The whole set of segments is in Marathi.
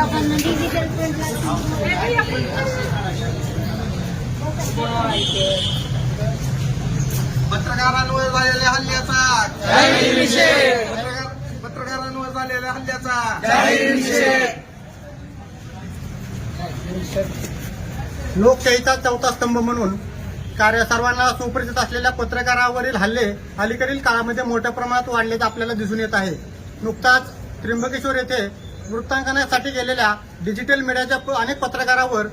लोकांना डिजिटल पत्रकारांवर झालेल्या हल्ल्याचा. पत्रकारांवर झालेल्या हल्ल्याचा. लोकशाहीचा चौथा स्तंभ म्हणून कार्य सर्वांना सुपरिचित असलेल्या पत्रकारावरील हल्ले अलीकडील काळामध्ये मोठ्या प्रमाणात वाढल्याचे आपल्याला दिसून येत आहे. नुकताच त्र्यंबकेश्वर येथे वृत्तांकनासाठी गेलेल्या डिजिटल मीडियाच्या प- अनेक पत्रकारावर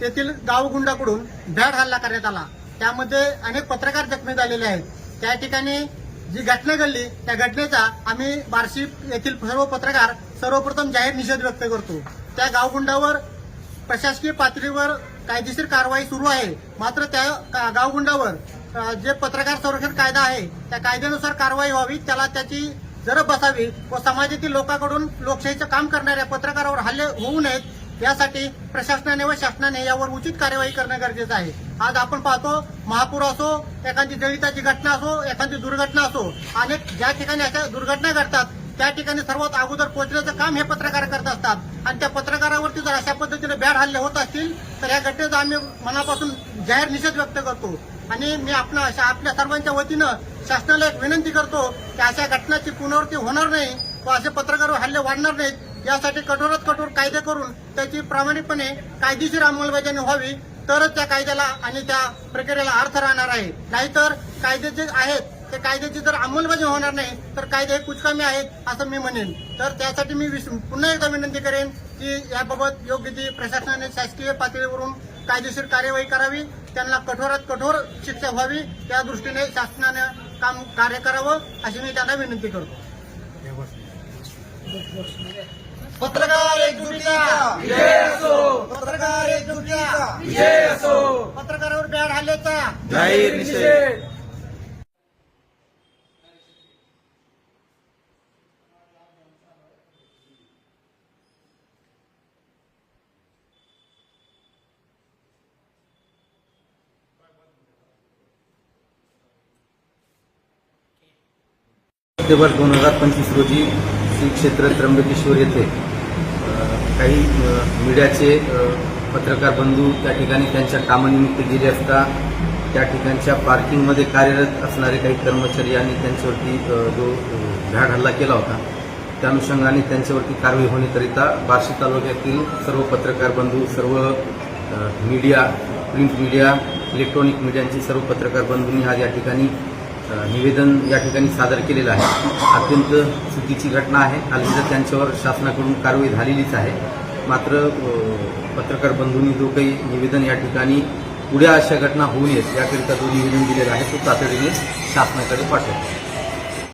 तेथील गावगुंडाकडून भ्याड हल्ला करण्यात आला. त्यामध्ये अनेक पत्रकार जखमी झालेले आहेत. त्या ठिकाणी जी घटना घडली त्या घटनेचा आम्ही बार्शी येथील सर्व पत्रकार सर्वप्रथम जाहीर निषेध व्यक्त करतो. त्या गावगुंडावर प्रशासकीय पातळीवर कायदेशीर कारवाई सुरू आहे. मात्र त्या का- गावगुंडावर जे पत्रकार संरक्षण कायदा आहे त्या कायद्यानुसार कारवाई व्हावी त्याला त्याची जरब बसावी व समाजातील लोकांकडून लोकशाहीचं काम करणाऱ्या पत्रकारावर हल्ले होऊ नयेत यासाठी प्रशासनाने व शासनाने यावर उचित कार्यवाही करणं गरजेचं आहे. आज आपण पाहतो महापूर असो एखादी जळिताची घटना असो एखादी दुर्घटना असो अनेक ज्या ठिकाणी अशा दुर्घटना घडतात त्या ठिकाणी सर्वात अगोदर पोहोचण्याचं काम हे पत्रकार करत असतात. आणि त्या पत्रकारावरती जर अशा पद्धतीने बॅड हल्ले होत असतील तर या घटनेचा आम्ही मनापासून जाहीर निषेध व्यक्त करतो. आणि मी आपलं अशा आपल्या सर्वांच्या वतीनं शासनाला एक विनंती करतो की अशा घटनाची पुनरावृत्ती होणार नाही व असे पत्रकार हल्ले वाढणार नाहीत. यासाठी कठोरात कठोर कायदे करून त्याची प्रामाणिकपणे कायदेशीर अंमलबजावणी व्हावी. तरच त्या कायद्याला आणि त्या प्रक्रियेला अर्थ राहणार आहे. नाहीतर कायदे जे आहेत ते कायद्याची जर अंमलबजावणी होणार नाही तर कायदे हे कुचकामी आहेत असं मी म्हणेन. तर त्यासाठी मी पुन्हा एकदा विनंती करेन की याबाबत योग्य ती प्रशासनाने शासकीय पातळीवरून कायदेशीर कार्यवाही करावी त्यांना कठोरात कठोर शिक्षा व्हावी त्या दृष्टीने शासनाने काम कार्य करावं अशी मी त्यांना विनंती करतो. पत्रकार पत्रकार पत्रकारावर बॅड हल्ल्याचा. ऑक्टोबर दोन हजार पंचवीस रोजी श्री क्षेत्र त्र्यंबकेश्वर येथे काही मीडियाचे पत्रकार बंधू त्या ठिकाणी त्यांच्या कामानिमित्त गेले असता त्या ठिकाणच्या पार्किंगमध्ये कार्यरत असणारे काही कर्मचारी यांनी त्यांच्यावरती जो अ, भ्याड हल्ला केला होता त्या अनुषंगाने त्यांच्यावरती कारवाई होण्याकरिता बार्शी तालुक्यातील सर्व पत्रकार बंधू सर्व मीडिया प्रिंट मीडिया इलेक्ट्रॉनिक मीडियांची सर्व पत्रकार बंधूंनी आज या ठिकाणी निवेदन या ठिकाणी सादर केलेलं आहे. अत्यंत चुकीची घटना आहे. आलेल्या त्यांच्यावर शासनाकडून कारवाई झालेलीच आहे. मात्र पत्रकार बंधूंनी जो काही निवेदन या ठिकाणी पुढे अशा घटना होऊ नयेत याकरिता जो निवेदन दिलेलं आहे तो तातडीने शासनाकडे पाठवतो.